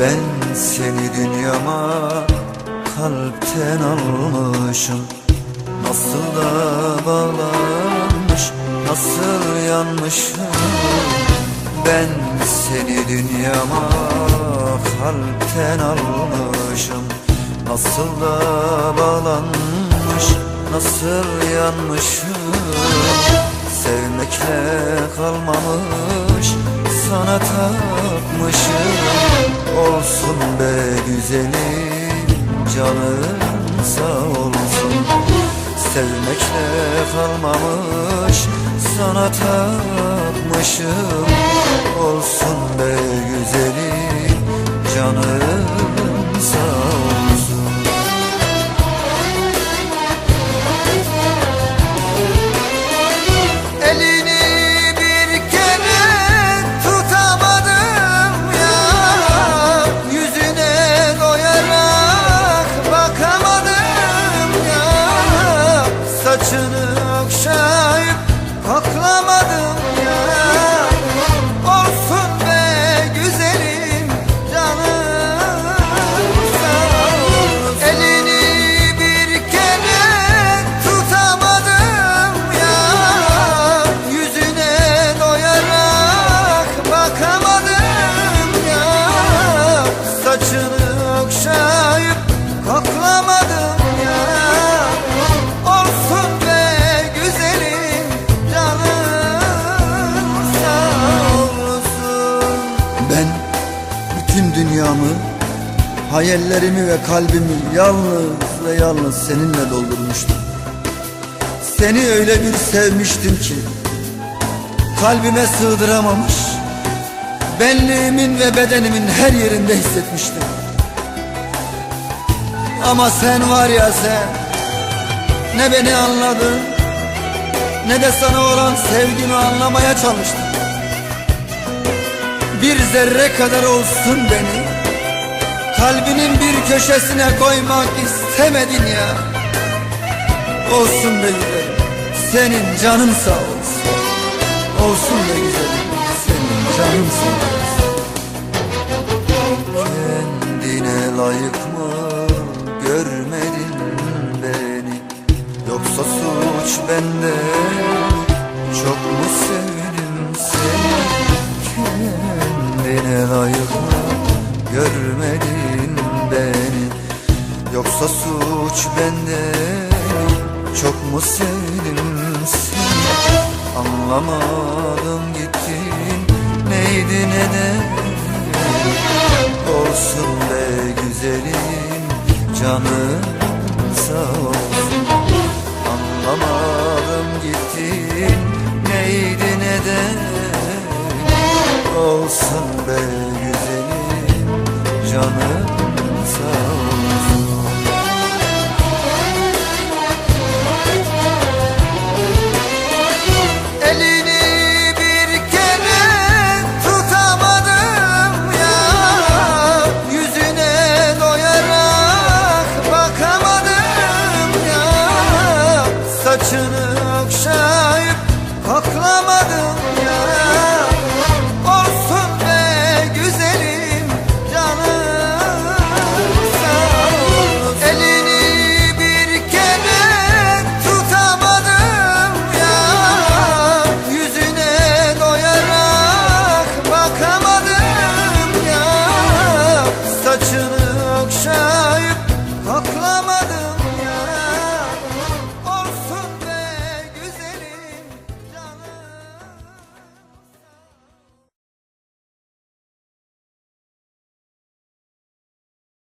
Ben seni dünyama kalpten almışım. Nasıl da bağlanmış, nasıl yanmışım. Ben seni dünyama kalpten almışım. Nasıl da bağlanmış, nasıl yanmışım. Sevmekle kalmamış, sana takmışım Olsun be güzelim, canın sağ olsun. Sevmekle kalmamış sana takmışım Olsun be güzelim canım sağ Saçını okşayıp koklamadım ya. Olsun be güzelim canım sağ olsun. Ben bütün dünyamı Hayallerimi ve kalbimi yalnız ve yalnız seninle doldurmuştum. Seni öyle bir sevmiştim ki Kalbime sığdıramamış Benliğimin ve bedenimin her yerinde hissetmiştim. Ama sen var ya sen Ne beni anladın Ne de sana olan sevgimi anlamaya çalıştın Bir zerre kadar olsun beni Kalbinin bir köşesine koymak istemedin ya. Olsun be güzelim Senin canın sağ olsun. Olsun be güzelim Senin canın sağ olsun layık mı görmedin beni. Yoksa suç bende. Çok mu sevdim seni? Kendine layık mı görmedin beni. Yoksa suç bende. Çok mu sevdim seni? Anlamadım gittin. Neydi neden Olsun güzelim Canım saçını